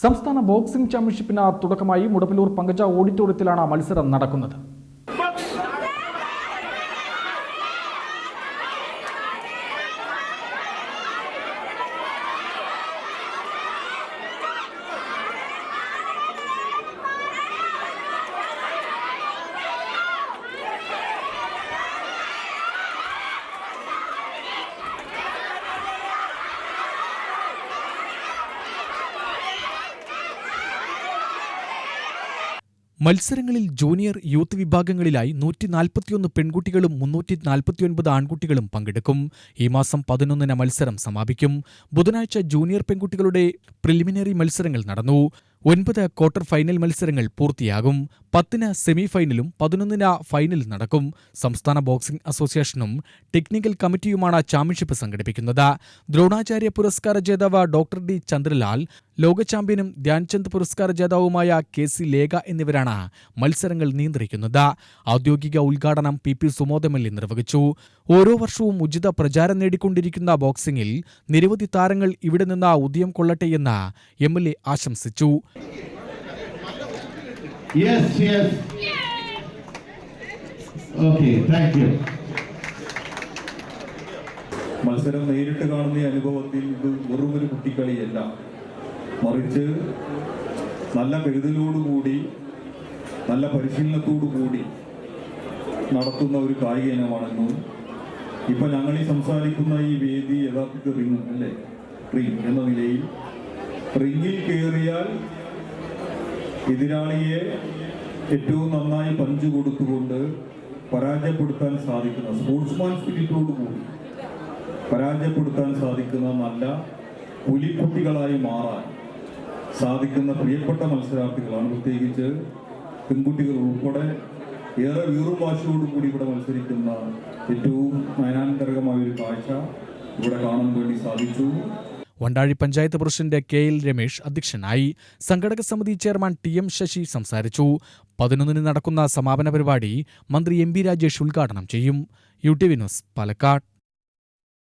സംസ്ഥാന ബോക്സിംഗ് ചാമ്പ്യൻഷിപ്പിന് തുടക്കമായി മുടപ്പിലൂർ പങ്കജ ഓഡിറ്റോറിയത്തിലാണ് മത്സരം നടക്കുന്നത്. മത്സരങ്ങളിൽ ജൂനിയർ യൂത്ത് വിഭാഗങ്ങളിലായി നൂറ്റി നാൽപ്പത്തിയൊന്ന് പെൺകുട്ടികളും മുന്നൂറ്റി നാൽപ്പത്തിയൊൻപത് ആൺകുട്ടികളും പങ്കെടുക്കും. ഈ മാസം പതിനൊന്നിന് മത്സരം സമാപിക്കും. ബുധനാഴ്ച ജൂനിയർ പെൺകുട്ടികളുടെ പ്രിലിമിനറി മത്സരങ്ങൾ നടന്നു. ഒൻപത് ക്വാർട്ടർ ഫൈനൽ മത്സരങ്ങൾ പൂർത്തിയാകും. പത്തിന് സെമി ഫൈനലും പതിനൊന്നിന് ഫൈനലും നടക്കും. സംസ്ഥാന ബോക്സിംഗ് അസോസിയേഷനും ടെക്നിക്കൽ കമ്മിറ്റിയുമാണ് ചാമ്പ്യൻഷിപ്പ് സംഘടിപ്പിക്കുന്നത്. ദ്രോണാചാര്യ പുരസ്കാര ജേതാവ് ഡോക്ടർ ഡി ചന്ദ്രലാൽ ലോക ചാമ്പ്യനും ധ്യാൻചന്ദ് പുരസ്കാര ജേതാവുമായ കെ സി ലേഖ എന്നിവരാണ് മത്സരങ്ങൾ നിയന്ത്രിക്കുന്നത്. ഔദ്യോഗിക ഉദ്ഘാടനം പി പി സുമോദമല്ലി നിർവഹിച്ചു. ഓരോ വർഷവും ഉചിത പ്രചാരം നേടിക്കൊണ്ടിരിക്കുന്ന ബോക്സിംഗിൽ നിരവധി താരങ്ങൾ ഇവിടെ നിന്ന് ഉദയം കൊള്ളട്ടെയെന്ന് എം എൽ എ ആശംസിച്ചു. Yes, yes. Okay, thank you. മത്സരം നേരിട്ട് കാണുന്ന അനുഭവത്തിൽ ഇത് വെറും ഒരു കുട്ടിക്കളിയല്ല മറിച്ച് നല്ല കരുതലോടുകൂടി നല്ല പരിശീലനത്തോടുകൂടി നടത്തുന്ന ഒരു കായിക ഇനമാണെന്നും ഇപ്പൊ ഞങ്ങൾ സംസാരിക്കുന്ന ഈ വേദി യഥാർത്ഥത്തിൽ റിംഗ് അല്ലേ റിംഗ് എന്ന നിലയിൽ റിംഗിൽ കയറിയാൽ എതിരാളിയെ ഏറ്റവും നന്നായി പഞ്ചു കൊടുത്തുകൊണ്ട് പരാജയപ്പെടുത്താൻ സാധിക്കുന്ന സ്പോർട്സ്മാൻ സ്പിരിറ്റോടുകൂടി പരാജയപ്പെടുത്താൻ സാധിക്കുന്ന നല്ല പുലിക്കുട്ടികളായി മാറാൻ സാധിക്കുന്ന പ്രിയപ്പെട്ട മത്സരാർത്ഥികളാണ്. പ്രത്യേകിച്ച് പെൺകുട്ടികൾ ഉൾപ്പെടെ ഏറെ വീറും വാശിയോടുകൂടി ഇവിടെ മത്സരിക്കുന്ന ഏറ്റവും നയനാന്തരകമായ ഒരു കാഴ്ച ഇവിടെ കാണാൻ വേണ്ടി സാധിച്ചു. Vandazhi panchayat president K L Ramesh അധ്യക്ഷനായി സംഘടക സമിതി ചെയർമാൻ ടി എം ശശി സംസാരിച്ചു. പതിനൊന്നിന് നടക്കുന്ന സമാപന പരിപാടി മന്ത്രി എം ബി രാജേഷ് ഉദ്ഘാടനം ചെയ്യും. U T V news Palakkad.